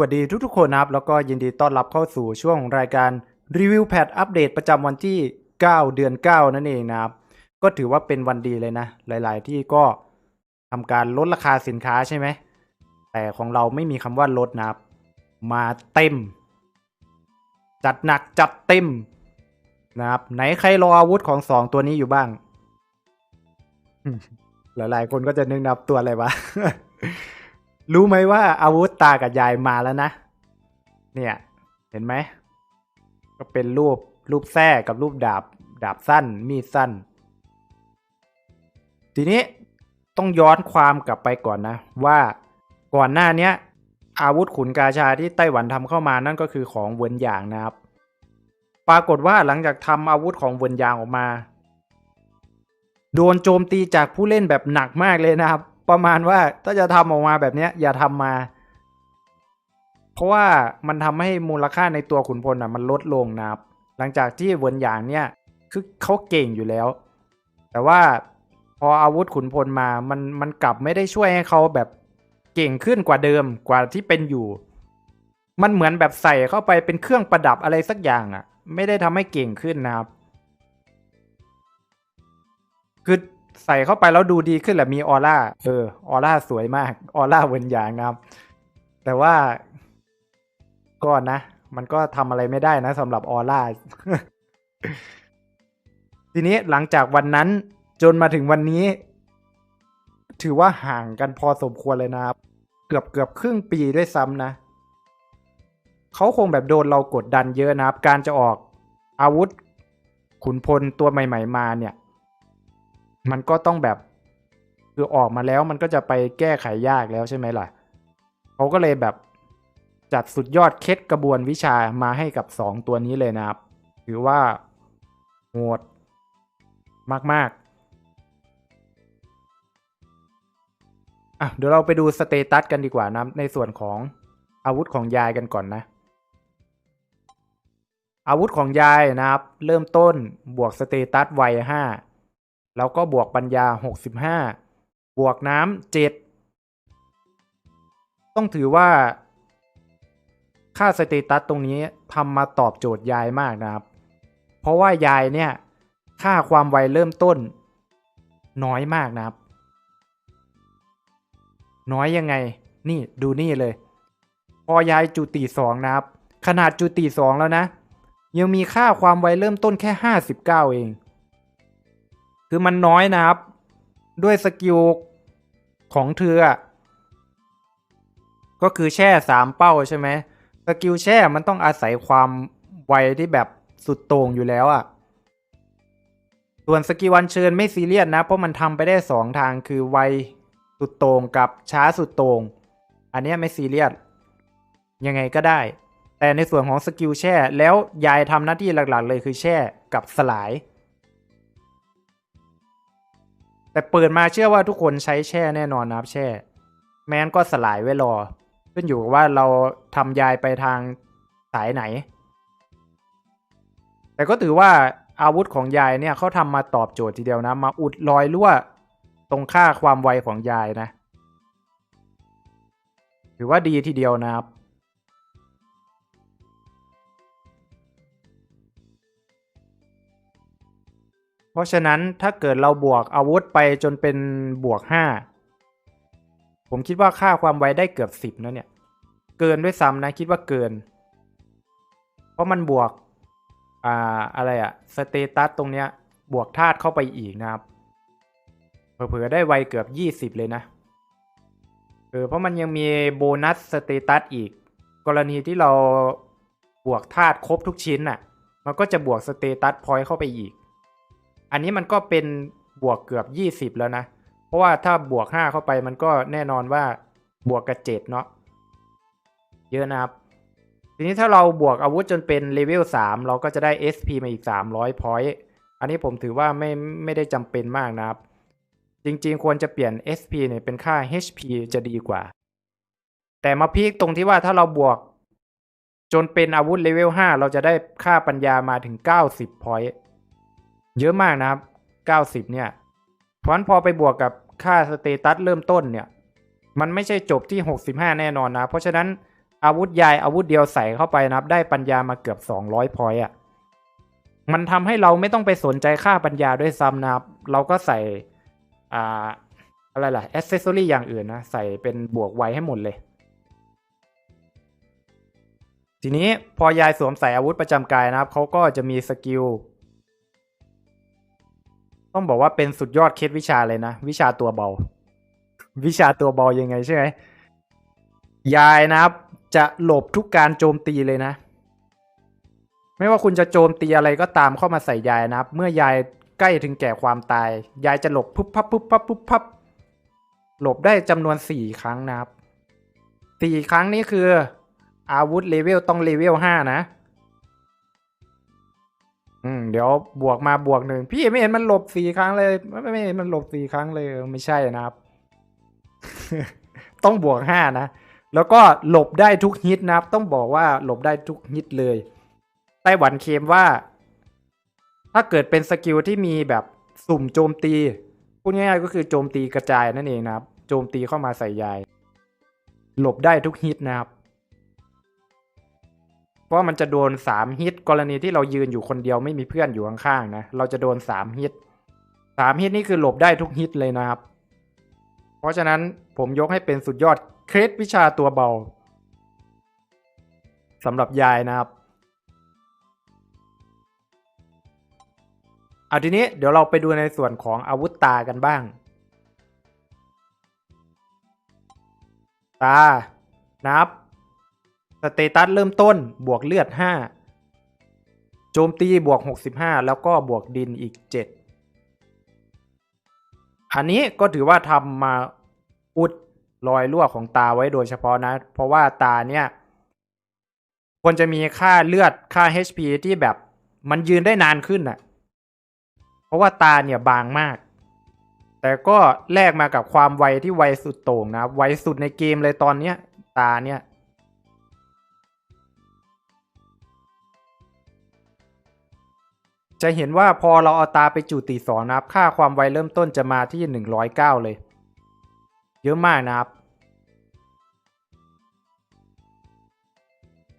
วัสดีทุกๆคนนะครับ แล้วก็ยินดีต้อนรับเข้าสู่ช่วงรายการรีวิวแพทอัปเดตประจำวันที่ 9 เดือน 9 นั่นเองนะครับ ก็ถือว่าเป็นวันดีเลยนะ หลายๆ ที่ก็ทำการลดราคาสินค้าใช่ไหม แต่ของเราไม่มีคำว่าลดนะครับ มาเต็ม จัดหนักจัดเต็มนะครับ ไหนใครรออาวุธของสองตัวนี้อยู่บ้าง หลายๆ คนก็จะนึกนับตัวอะไรวะ รู้ไหมว่าอาวุธตากับยายมาแล้วนะ เนี่ย เห็นไหม ก็เป็นรูปรูปแส้กับรูปดาบ ดาบสั้น มีดสั้น ทีนี้ต้องย้อนความกลับไปก่อนนะ ว่าก่อนหน้านี้อาวุธขุนกาชาที่ไต้หวันทำเข้ามานั่นก็คือของเวินหยางนะครับ ปรากฏว่าหลังจากทำอาวุธของเวินหยางออกมา โดนโจมตีจากผู้เล่นแบบหนักมากเลยนะครับ ประมาณว่าถ้าจะทำออกมาแบบเนี้ยอย่าทำมา เพราะว่ามันทำให้มูลค่าในตัวขุนพลอะมันลดลงนะครับ หลังจากที่เวินหยางเนี่ย คือเขาเก่งอยู่แล้ว แต่ว่าพออาวุธขุนพลมามันมันกลับไม่ได้ช่วยให้เขาแบบเก่งขึ้นกว่าเดิมกว่าที่เป็นอยู่ มันเหมือนแบบใส่เข้าไปเป็นเครื่องประดับอะไรสักอย่างอะ ไม่ได้ทำให้เก่งขึ้นนะครับคือ ใส่เข้าไปแล้วดูดีขึ้นแหละมีออร่าเออออร่าสวยมาก ออร่าเวนยางนะครับ แต่ว่าก็นะ มันก็ทำอะไรไม่ได้นะสำหรับออร่าทีนี้หลังจากวันนั้นจนมาถึงวันนี้ ถือว่าห่างกันพอสมควรเลยนะครับ เกือบเกือบครึ่งปีด้วยซ้ำนะเขาคงแบบโดนเรากดดันเยอะนะครับ การจะออกอาวุธขุนพลตัวใหม่ ๆ มาเนี่ย มันก็ต้องแบบคือออกมาแล้วมันก็จะไปแก้ไขยากแล้วใช่ไหมล่ะเขาก็เลยแบบจัดสุดยอดเคล็ดกระบวนวิชามาให้กับสองตัวนี้เลยนะครับถือว่าโหดมาก ๆอะเดี๋ยวเราไปดูสเตตัสกันดีกว่านะในส่วนของอาวุธของยายกันก่อนนะ อาวุธของยายนะครับ เริ่มต้นบวกสเตตัสไวห้า แล้วก็บวกปัญญา 65 บวกน้ำ7ต้องถือว่า ค่าสเตตัสตรงนี้ทำมาตอบโจทย์ยายมากนะครับ เพราะว่ายายเนี่ย ค่าความไวเริ่มต้น น้อยมากนะครับ น้อยยังไง นี่ดูนี่เลย พอยายจุติสองนะครับ ขนาดจุติสองแล้วนะ ยังมีค่าความไวเริ่มต้นแค่ 59 เอง คือมันน้อยนะครับ ด้วยสกิลของเธอ ก็คือแช่สามเป้าใช่ไหมสกิลแช่มันต้องอาศัยความไวที่แบบสุดโต่งอยู่แล้วอะส่วนสกิลวันเชิญไม่ซีเรียสนะ เพราะมันทำไปได้สองทางคือไวสุดโต่งกับช้าสุดโต่งอันนี้ไม่ซีเรียสยังไงก็ได้ แต่ในส่วนของสกิลแช่ แล้วยายทำหน้าที่หลักๆ เลยคือแช่กับสลาย แต่เปิดมาเชื่อว่าทุกคนใช้แช่แน่นอนนะครับแช่ แม้นก็สลายไว้รอ ขึ้นอยู่กับว่าเราทำยายไปทางสายไหน แต่ก็ถือว่าอาวุธของยายเนี่ยเขาทำมาตอบโจทย์ทีเดียวนะ มาอุดรอยรั่วตรงค่าความไวของยายนะ ถือว่าดีทีเดียวนะครับ เพราะฉะนั้นถ้าเกิดเราบวกอาวุธไปจนเป็นบวกห้าผมคิดว่าค่าความไวได้เกือบสิบนะเนี่ย เกินด้วยซ้ำนะคิดว่าเกิน เพราะมันบวกอ่าอะไรอะสเตตัสตรงเนี้ยบวกธาตุเข้าไปอีกนะครับเผื่อได้ไวเกือบยี่สิบเลยนะเออเพราะมันยังมีโบนัสสเตตัสอีก กรณีที่เราบวกธาตุครบทุกชิ้นน่ะ มันก็จะบวกสเตตัสพอยต์เข้าไปอีก อันนี้มันก็เป็นบวกเกือบยี่สิบแล้วนะ เพราะว่าถ้าบวกห้าเข้าไปมันก็แน่นอนว่าบวกกับเจ็ดเนาะเยอะนะครับ ทีนี้ถ้าเราบวกอาวุธจนเป็นเลเวลสามเราก็จะได้ SP มาอีกสามร้อยพอยต์อันนี้ผมถือว่าไม่ไม่ได้จำเป็นมากนะครับ จริงๆ ควรจะเปลี่ยน SP เนี่ยเป็นค่า HP จะดีกว่า แต่มาพีคตรงที่ว่าถ้าเราบวกจนเป็นอาวุธเลเวล5เราจะได้ค่าปัญญามาถึง 90พอยต์ เยอะมากนะครับ 90 เนี่ยเพราะฉะนั้นพอไปบวกกับค่าสเตตัสเริ่มต้นเนี่ย มันไม่ใช่จบที่ 65 แน่นอนนะ เพราะฉะนั้นอาวุธยายอาวุธเดียวใส่เข้าไปนะครับ ได้ปัญญามาเกือบ 200 พอยต์อะ มันทำให้เราไม่ต้องไปสนใจค่าปัญญาด้วยซ้ำนะครับ เราก็ใส่อ่าอะไรล่ะอ c เซสซอรี่อย่างอื่นนะ ใส่เป็นบวกไวให้หมดเลย ทีนี้พอยายสวมใส่อาวุธประจำกายนะครับเขาก็จะมีสกิล ต้องบอกว่าเป็นสุดยอดเคล็ดวิชาเลยนะ วิชาตัวเบา วิชาตัวเบายังไงใช่ไหมยายนะครับ จะหลบทุกการโจมตีเลยนะ ไม่ว่าคุณจะโจมตีอะไรก็ตามเข้ามาใส่ยายนะครับ เมื่อยายใกล้ถึงแก่ความตาย ยายจะหลบปุ๊บพับปุ๊บพับปุ๊บพับหลบได้จำนวนสี่ครั้งนะครับสี่ครั้งนี้คือ อาวุธเลเวลต้องเลเวลห้านะ อืมเดี๋ยวบวกมาบวกหนึ่งพี่ไม่เห็นมันหลบสี่ครั้งเลย ไม่ไม่เห็นมันหลบสี่ครั้งเลยไม่ใช่นะครับ ต้องบวกห้านะ แล้วก็หลบได้ทุกฮิตนะครับ ต้องบอกว่าหลบได้ทุกฮิตเลยไต้หวันเคมว่า ถ้าเกิดเป็นสกิลที่มีแบบสุ่มโจมตีพูดง่ายๆก็คือโจมตีกระจายนั่นเองนะครับ โจมตีเข้ามาใส่ยาย หลบได้ทุกฮิตนะครับ เพราะมันจะโดนสามฮิตกรณีที่เรายืนอยู่คนเดียวไม่มีเพื่อนอยู่ข้างๆนะเราจะโดนสามฮิตสามฮิตนี่คือหลบได้ทุกฮิตเลยนะครับ เพราะฉะนั้นผมยกให้เป็นสุดยอดเคล็ดวิชาตัวเบาสำหรับยายนะครับเอาทีนี้เดี๋ยวเราไปดูในส่วนของอาวุธตากันบ้าง ตานับ เตตัสเริ่มต้นบวกเลือด 5 โจมตีบวก 65 แล้วก็บวกดินอีก 7 อันนี้ก็ถือว่าทำมาอุดรอยรั่วของตาไว้โดยเฉพาะนะ เพราะว่าตาเนี่ย ควรจะมีค่าเลือดค่า HP ที่แบบมันยืนได้นานขึ้นน่ะ เพราะว่าตาเนี่ยบางมาก แต่ก็แลกมากับความไวที่ไวสุดโต่งนะ ไวสุดในเกมเลยตอนเนี้ย ตาเนี่ย จะเห็นว่าพอเราเอาตาไปจุติสองนะครับ ค่าความไวเริ่มต้นจะมาที่ 109 เลย เยอะมากนะครับ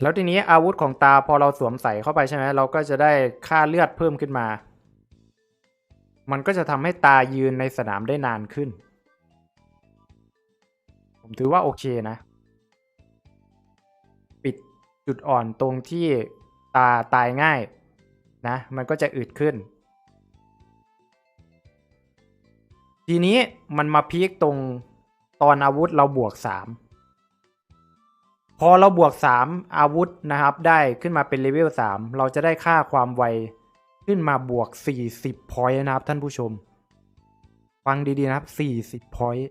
แล้วทีนี้อาวุธของตาพอเราสวมใส่เข้าไปใช่ไหมเราก็จะได้ค่าเลือดเพิ่มขึ้นมา มันก็จะทำให้ตายืนในสนามได้นานขึ้น ผมถือว่าโอเคนะ ปิดจุดอ่อนตรงที่ตาตายง่าย นะมันก็จะอึดขึ้น ทีนี้มันมาพีคตรงตอนอาวุธเราบวก 3 พอเราบวก 3 อาวุธนะครับได้ขึ้นมาเป็นเลเวล3เราจะได้ค่าความไวขึ้นมาบวก 40 พอยต์นะครับท่านผู้ชม ฟังดีๆนะครับ 40 พอยต์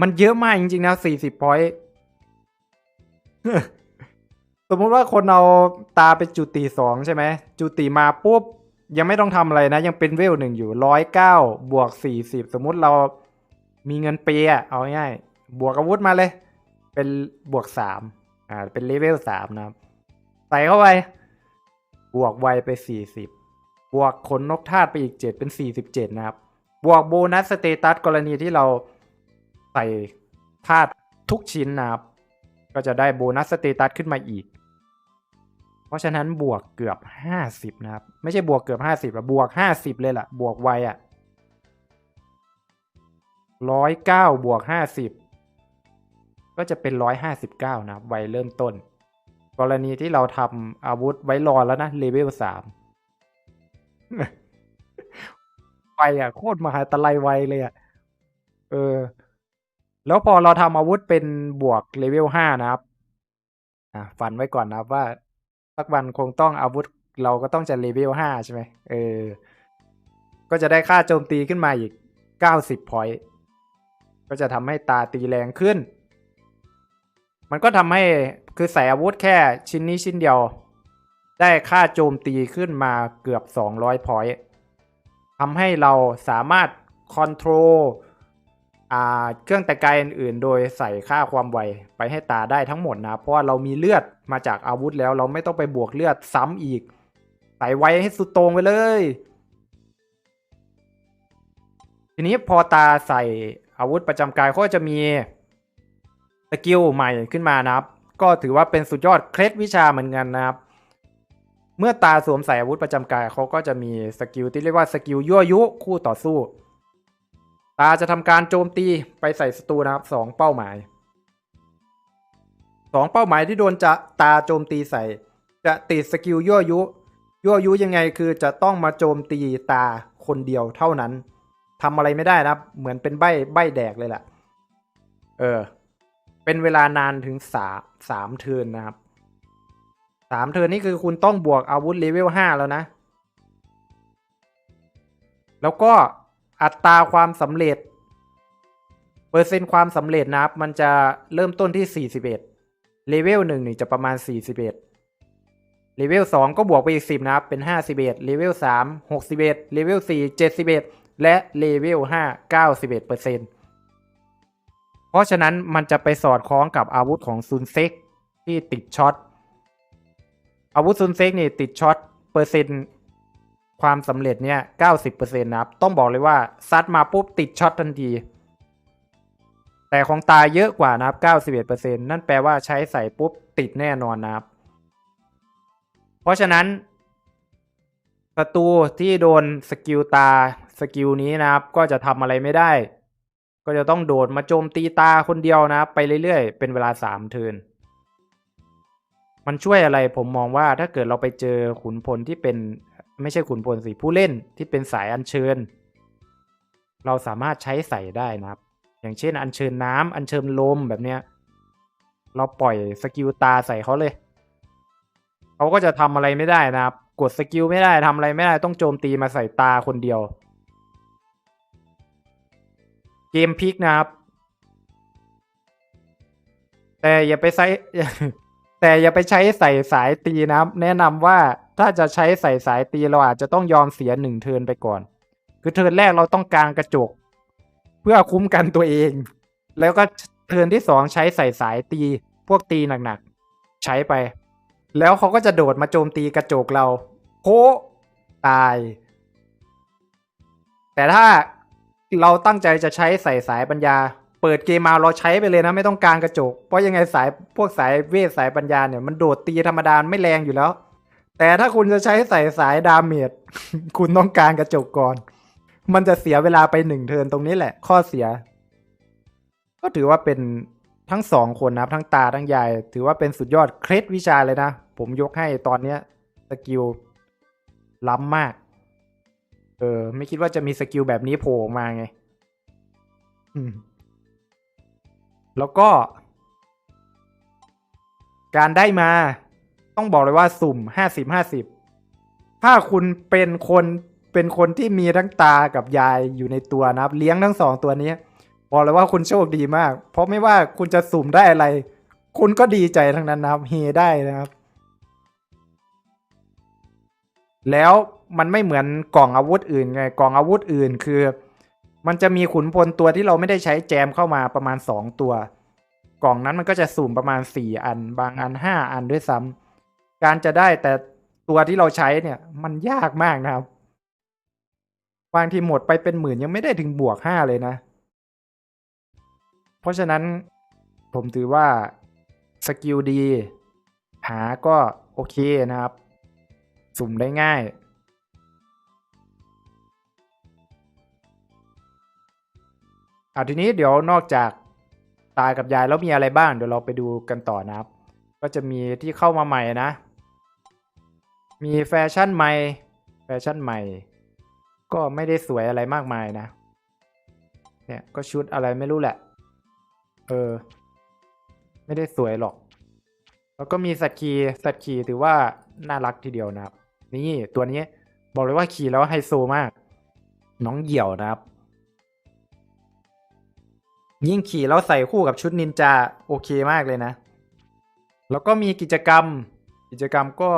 มันเยอะมากจริงๆนะ40 พอยต์ สมมุติว่าคนเอาตาไปจุติสองใช่ไหมจุติมาปุ๊บยังไม่ต้องทำอะไรนะ ยังเป็นเวลหนึ่งอยู่ร้อยเก้าบวกสี่สิบสมมุติเรามีเงินเปย์อะเอาง่ายบวกอาวุธมาเลย เป็นบวกสามอ่าเป็นเลเวลสามนะครับใส่เข้าไป บวกไวไปสี่สิบบวกขนนกทาสไปอีกเจ็ดเป็นสี่สิบเจ็ดนะครับ บวกโบนัสสเตตัสกรณีที่เราใส่ธาตุทุกชิ้นนะครับ ก็จะได้โบนัสสเตตัสขึ้นมาอีก ราะฉะนั้นบวกเกือบห้าสิบนะครับ ไม่ใช่บวกเกือบห้าสิบอะบวกห้าสิบเลยล่ะ บวกไวอะร้อยเก้าบวกห้าสิบก็จะเป็นร้อยห้าสิบเก้านะไวเริ่มต้น กรณีที่เราทำอาวุธไว้รอแล้วนะเลเวลสามไวอะโคตรมหาตะไลไวเลยอะเออ แล้วพอเราทำอาวุธเป็นบวกเลเวลห้านะครับ อะ ฝันไว้ก่อนนะว่า สักวันคงต้องอาวุธเราก็ต้องจะเลเวลห้าใช่ไหมเออ ก็จะได้ค่าโจมตีขึ้นมาอีกเก้าสิบพอยต์ก็จะทำให้ตาตีแรงขึ้น มันก็ทำให้คือใส่อาวุธแค่ชิ้นนี้ชิ้นเดียว ได้ค่าโจมตีขึ้นมาเกือบสองร้อยพอยต์ทำให้เราสามารถคอนโทรลเครื่องแต่กายอื่นๆ โดยใส่ค่าความไวไปให้ตาได้ทั้งหมดนะ เพราะว่าเรามีเลือด มาจากอาวุธแล้วเราไม่ต้องไปบวกเลือดซ้ำอีกใส่ไวให้สุดตรงไปเลย ทีนี้พอตาใส่อาวุธประจำกายก็จะมีสกิลใหม่ขึ้นมานะครับ ก็ถือว่าเป็นสุดยอดเคล็ดวิชาเหมือนกันนะครับ เมื่อตาสวมใส่อาวุธประจำกายเขาก็จะมีสกิลที่เรียกว่าสกิลยั่วยุคู่ต่อสู้ ตาจะทำการโจมตีไปใส่ศัตรูนะครับสองเป้าหมาย สองเป้าหมายที่โดนจะตาโจมตีใส่ จะติดสกิลยั่วยุ ยั่วยุยังไงคือจะต้องมาโจมตีตาคนเดียวเท่านั้นทำอะไรไม่ได้นะเหมือนเป็นใบใบแดกเลยแหละเออ เป็นเวลานานถึงสามสามเทินนะครับสามเทินนี่คือคุณต้องบวกอาวุธเลเวลห้าแล้วนะ แล้วก็อัตราความสำเร็จ เปอร์เซ็นต์ความสำเร็จนะครับ มันจะเริ่มต้นที่ 41 เลเวลหนึ่งนี่จะประมาณ41เลเวล2ก็บวกไปอีก10นะครับ เป็น51เลเวล3 61เลเวล4 71และเลเวล5 91เปอร์เซ็นต์เพราะฉะนั้นมันจะไปสอดคล้องกับอาวุธของซุนเซ็กที่ติดช็อต อาวุธซุนเซ็กนี่ติดช็อตเปอร์เซ็นต์ความสำเร็จเนี่ย90%นะครับ ต้องบอกเลยว่าซัดมาปุ๊บติดช็อตทันที แต่ของตายเยอะกว่านะครับ 91%นั่นแปลว่าใช้ใส่ปุ๊บติดแน่นอนนะครับ เพราะฉะนั้นศัตรูที่โดนสกิลตาสกิลนี้นะครับ ก็จะทำอะไรไม่ได้ ก็จะต้องโดดมาโจมตีตาคนเดียวนะครับ ไปเรื่อยๆ เป็นเวลาสามเทินมันช่วยอะไรผมมองว่าถ้าเกิดเราไปเจอขุนพลที่เป็นไม่ใช่ขุนพลสิผู้เล่นที่เป็นสายอัญเชิญ เราสามารถใช้ใส่ได้นะครับ อย่างเช่น อัญเชิญน้ำอัญเชิญลมแบบเนี้ย เราปล่อยสกิลตาใส่เขาเลยเขาก็จะทำอะไรไม่ได้นะครับ กดสกิลไม่ได้ทำอะไรไม่ได้ต้องโจมตีมาใส่ตาคนเดียว เกมพิกนะครับ แต่อย่าไปใช้แต่อย่าไปใช้ใส่สายตีนะครับ แนะนำว่าถ้าจะใช้ใส่สายตีเราอาจจะต้องยอมเสียหนึ่งเทินไปก่อน คือเทินแรกเราต้องการกระจก เพื่อคุ้มกันตัวเอง แล้วก็เทิร์นที่สองใช้ใส่สายตีพวกตีหนักๆ ใช้ไป แล้วเขาก็จะโดดมาโจมตีกระจกเราโพะตาย แต่ถ้าเราตั้งใจจะใช้ใส่สายปัญญา เปิดเกมมาเราใช้ไปเลยนะไม่ต้องการกระจก เพราะยังไงสายพวกสายเวทสายปัญญาเนี่ยมันโดดตีธรรมดาไม่แรงอยู่แล้ว แต่ถ้าคุณจะใช้ใส่สายดาเมจคุณต้องการกระจกก่อน มันจะเสียเวลาไปหนึ่งเทินตรงนี้แหละ ข้อเสีย ก็ถือว่าเป็นทั้งสองคนนะครับ ทั้งตาทั้งยาย ถือว่าเป็นสุดยอดเคล็ดวิชาเลยนะ ผมยกให้ตอนเนี้ยสกิลล้ำมาก เออ ไม่คิดว่าจะมีสกิลแบบนี้โผล่มาไงแล้วก็ การได้มา ต้องบอกเลยว่าสุ่มห้าสิบห้าสิบถ้าคุณเป็นคน เป็นคนที่มีทั้งตากับยายอยู่ในตัวนะครับ เลี้ยงทั้งสองตัวนี้บอกเลยว่าคุณโชคดีมาก เพราะไม่ว่าคุณจะสุ่มได้อะไร คุณก็ดีใจทั้งนั้นนะครับเฮได้นะครับ แล้วมันไม่เหมือนกล่องอาวุธอื่นไงกล่องอาวุธอื่นคือ มันจะมีขุนพลตัวที่เราไม่ได้ใช้แจมเข้ามาประมาณสองตัว กล่องนั้นมันก็จะสุ่มประมาณสี่อัน บางอันห้าอันด้วยซ้ำการจะได้แต่ตัวที่เราใช้เนี่ย มันยากมากนะครับ บางทีหมดไปเป็นหมื่นยังไม่ได้ถึงบวกห้าเลยนะ เพราะฉะนั้นผมถือว่าสกิลดี หาก็โอเคนะครับ สุ่มได้ง่ายอะทีนี้เดี๋ยวนอกจากตายกับยายแล้วมีอะไรบ้าง เดี๋ยวเราไปดูกันต่อนะครับ ก็จะมีที่เข้ามาใหม่นะ มีแฟชั่นใหม่ แฟชั่นใหม่ ก็ไม่ได้สวยอะไรมากมายนะ เนี่ยก็ชุดอะไรไม่รู้แหละ เออ ไม่ได้สวยหรอก แล้วก็มีสัตว์ขี่สัตว์ขี่ถือว่าน่ารักทีเดียวนะครับ นี่ตัวนี้บอกเลยว่าขี่แล้วไฮโซมาก น้องเหี่ยวนะครับ ยิ่งขี่แล้วใส่คู่กับชุดนินจาโอเคมากเลยนะ แล้วก็มีกิจกรรม กิจกรรมก็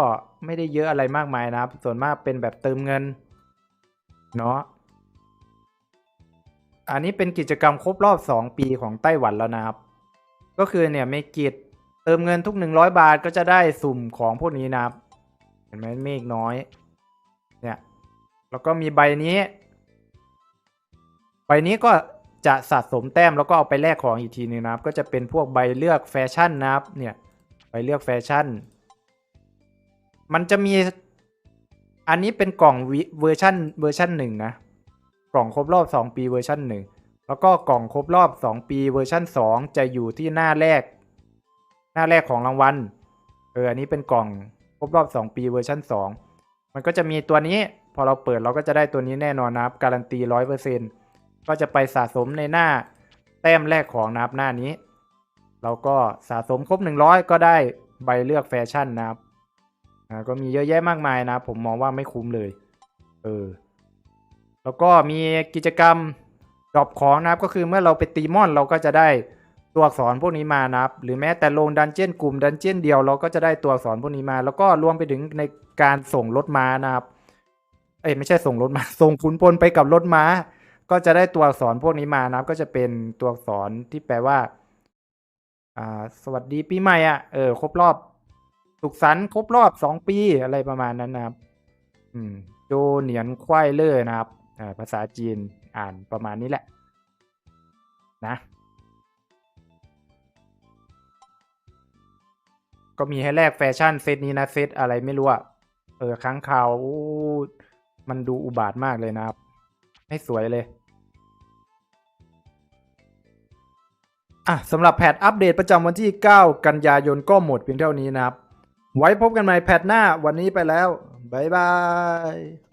ไม่ได้เยอะอะไรมากมายนะครับ ส่วนมากเป็นแบบเติมเงิน เนาะอันนี้เป็นกิจกรรมครบรอบ 2 ปีของไต้หวันแล้วนะครับ ก็คือเนี่ยเมกิจเติมเงินทุก 100 บาทก็จะได้สุ่มของพวกนี้นะครับ เห็นไหมเมฆน้อย เนี่ย แล้วก็มีใบนี้ ใบนี้ก็จะสะสมแต้มแล้วก็เอาไปแลกของอีกทีนึงนะครับ ก็จะเป็นพวกใบเลือกแฟชั่นนะครับ เนี่ย ใบเลือกแฟชั่น มันจะมี อันนี้เป็นกล่องเวอร์ชันเวอร์ชันหนึ่งนะ กล่องครบรอบ 2 ปีเวอร์ชันหนึ่งแล้วก็กล่องครบรอบ 2 ปีเวอร์ชัน2 จะอยู่ที่หน้าแรก หน้าแรกของรางวัลเอออันนี้เป็นกล่องครบรอบ 2 ปีเวอร์ชัน2 มันก็จะมีตัวนี้พอเราเปิดเราก็จะได้ตัวนี้แน่นอนนะครับ การันตี100%ก็จะไปสะสมในหน้าแต้มแรกของนะครับหน้านี้ เราก็สะสมครบ 100 ก็ได้ใบเลือกแฟชั่นนะครับ ก็มีเยอะแยะมากมายนะ ผมมองว่าไม่คุ้มเลย เออ แล้วก็มีกิจกรรมดรอปของนะครับ ก็คือเมื่อเราไปตีมอนเราก็จะได้ตัวอักษรพวกนี้มานะครับ หรือแม้แต่ลงดันเจี้ยนกลุ่มดันเจี้ยนเดียวเราก็จะได้ตัวอักษรพวกนี้มา แล้วก็รวมไปถึงในการส่งรถม้านะครับ เอ้ยไม่ใช่ส่งรถม้า ส่งขุนพลไปกับรถม้า ก็จะได้ตัวอักษรพวกนี้มานะครับ ก็จะเป็นตัวอักษรที่แปลว่า อ่า สวัสดีปีใหม่อะ เออ ครบรอบ สุขสันต์ครบรอบสองปีอะไรประมาณนั้นนะครับ อืมโจเหนียนควายเล่อนะครับอ่าภาษาจีนอ่านประมาณนี้แหละ นะ ก็มีให้แลกแฟชั่นเซตนี้นะเซตอะไรไม่รู้อะเออค้างคาวอู้มันดูอุบาทมากเลยนะครับให้สวยเลยอะสำหรับแพทอัปเดตประจำวันที่ 9 กันยายนก็หมดเพียงเท่านี้นะครับ ไว้พบกันใหม่แพทหน้าวันนี้ไปแล้ว บ๊ายบาย